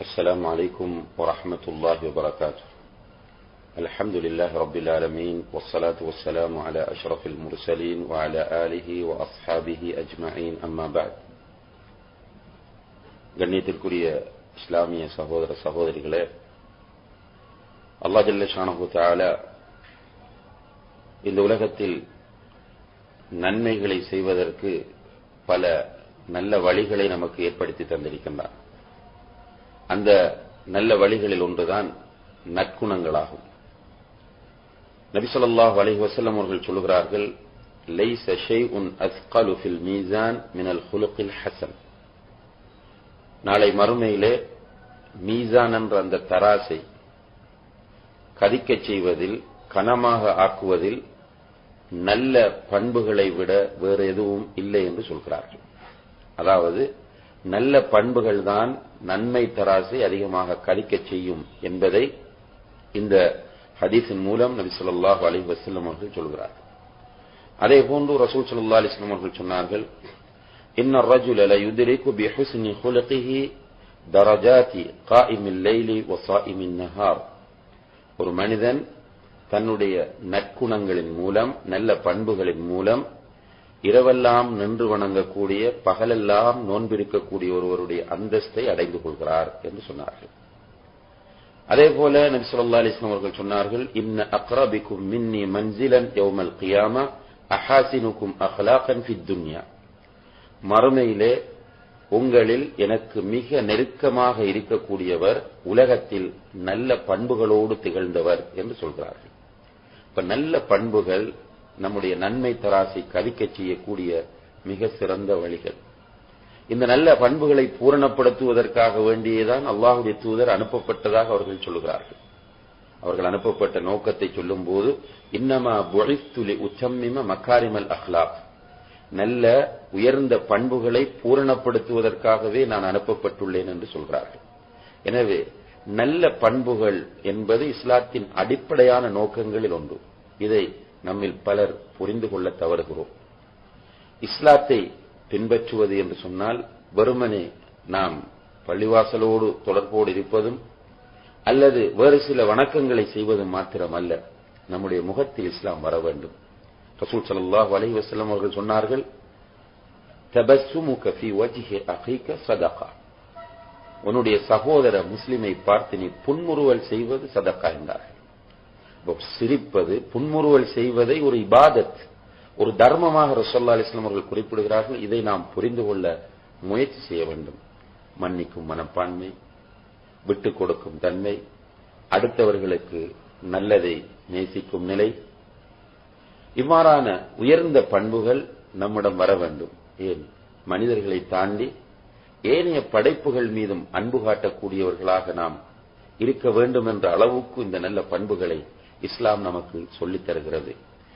السلام عليكم ورحمة الله وبركاته الحمد لله رب العالمين والصلاة والسلام على أشرف المرسلين وعلى آله وأصحابه أجمعين أما بعد கண்ணியத்திற்குரிய இஸ்லாமிய சகோதர சகோதரிகளே அல்லா ஜல்ல ஷானஹு தாலா இந்த உலகத்தில் நன்மைகளை செய்வதற்கு பல நல்ல வழிகளை நமக்கு ஏற்படுத்தி தந்திருக்கின்றார் அந்த நல்ல வழிகளில் ஒன்றுதான் நற்குணங்களாகும். நபிசல்லாஹ் அலஹி வசல்லம் அவர்கள் சொல்லுகிறார்கள் லைஸ ஷைஉன் அஸ்கலு ஃபில் மீசான் மினல் ஹுலுக்கில் ஹசன். நாளை மறுமையிலே மீசான் என்ற அந்த தராசை கதிக்கச் செய்வதில் கனமாக ஆக்குவதில் நல்ல பண்புகளை விட வேறு எதுவும் இல்லை என்று சொல்கிறார்கள். அதாவது நல்ல பண்புகள் தான் நன்மை தராசை அதிகமாக கழிக்க செய்யும் என்பதை இந்த ஹதீஸின் மூலம் நபி சொல்லாஹு அலி வசல்லம் அவர்கள் சொல்கிறார். அதே போன்று ரசூல் சல்லா அலிஸ்லாம் அவர்கள் சொன்னார்கள் இன்ன ரஜுல் அல யுதிரிக்கு பி ஹுஸ்னி ஹுலகிஹி தரஜாதி காயிமின் லைலி வசாயிமின் நஹார். ஒரு மனிதன் தன்னுடைய நற்குணங்களின் மூலம் நல்ல பண்புகளின் மூலம் இரவெல்லாம் நின்று வணங்கக்கூடிய பகலெல்லாம் நோன்பிருக்கக்கூடிய ஒருவருடைய அந்தஸ்தை அடைந்து கொள்கிறார் என்று சொன்னார்கள். அதே போல நபிசுல்லா அலிஸ்லாம் அவர்கள் சொன்னார்கள் இன்ன அக்ரபிக்கும் மின்னி மன்சிலன் யௌமல் கியாமா அஹாசினுக்கும் அஹ்லாகன் ஃபித் துன்யா. மறுமையிலே உங்களில் எனக்கு மிக நெருக்கமாக இருக்கக்கூடியவர் உலகத்தில் நல்ல பண்புகளோடு திகழ்ந்தவர் என்று சொல்கிறார்கள். இப்ப நல்ல பண்புகள் நம்முடைய நன்மை தராசை கவிக்கச் செய்யக்கூடிய மிக சிறந்த வழிகள். இந்த நல்ல பண்புகளை பூரணப்படுத்துவதற்காக வேண்டியதான் அல்லாஹுடைய தூதர் அனுப்பப்பட்டதாக அவர்கள் சொல்கிறார்கள் அவர்கள் அனுப்பப்பட்ட நோக்கத்தை சொல்லும் போது இன்னமா பொழித்துலி உச்சம்மிம மக்காரிமல் அஹ்லாப் நல்ல உயர்ந்த பண்புகளை பூரணப்படுத்துவதற்காகவே நான் அனுப்பப்பட்டுள்ளேன் என்று சொல்கிறார்கள். எனவே நல்ல பண்புகள் என்பது இஸ்லாத்தின் அடிப்படையான நோக்கங்களில் ஒன்று. இதை நம்மில் பலர் புரிந்து கொள்ள தவறுகிறோம். இஸ்லாத்தை பின்பற்றுவது என்று சொன்னால் வெறுமனே நாம் பள்ளிவாசலோடு தொடர்போடு இருப்பதும் அல்லது வேறு சில வணக்கங்களை செய்வதும் மாத்திரமல்ல. நம்முடைய முகத்தில் இஸ்லாம் வர வேண்டும். ரசூல் சல்லாஹ் அலி வசலம் அவர்கள் சொன்னார்கள் உன்னுடைய சகோதர முஸ்லிமை பார்த்து நீ புன்முறுவல் செய்வது சதக்கா என்றார்கள். சிரிப்பது புன்முறுவல் செய்வதை ஒரு இபாதத் ஒரு தர்மமாக ரசோல்லா அலிஸ்லாம் அவர்கள் குறிப்பிடுகிறார்கள். இதை நாம் புரிந்து கொள்ள முயற்சி செய்ய வேண்டும். மன்னிக்கும் மனப்பான்மை விட்டுக் கொடுக்கும் தன்மை அடுத்தவர்களுக்கு நல்லதை நேசிக்கும் நிலை இவ்வாறான உயர்ந்த பண்புகள் நம்மிடம் வர வேண்டும். ஏன்? மனிதர்களை தாண்டி ஏனைய படைப்புகள் மீதும் அன்பு காட்டக்கூடியவர்களாக நாம் இருக்க வேண்டும் என்ற அளவுக்கு இந்த நல்ல பண்புகளை இஸ்லாம் நமக்கு சொல்லித் தருகிறது.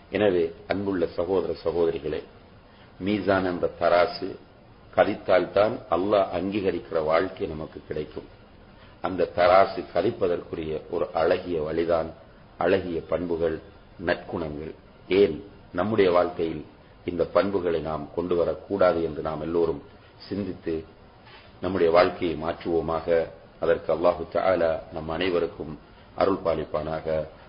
எனவே அன்புள்ள சகோதர சகோதரிகளே மீசான் என்ற தராசு கதித்தால்தான் அல்லாஹ் அங்கீகரிக்கிற வாழ்க்கை நமக்கு கிடைக்கும். அந்த தராசு கதிப்பதற்குரிய ஒரு அழகிய வழிதான் அழகிய பண்புகள் நற்குணங்கள். ஏன்? நம்முடைய வாழ்க்கையில் இந்த பண்புகளை நாம் கொண்டு வரக்கூடாது என்று நாம் எல்லோரும் சிந்தித்து நம்முடைய வாழ்க்கையை மாற்றுவோமாக. அதற்கு அல்லாஹு தாலா நம் அனைவருக்கும் அருள் பாலிப்பானாக.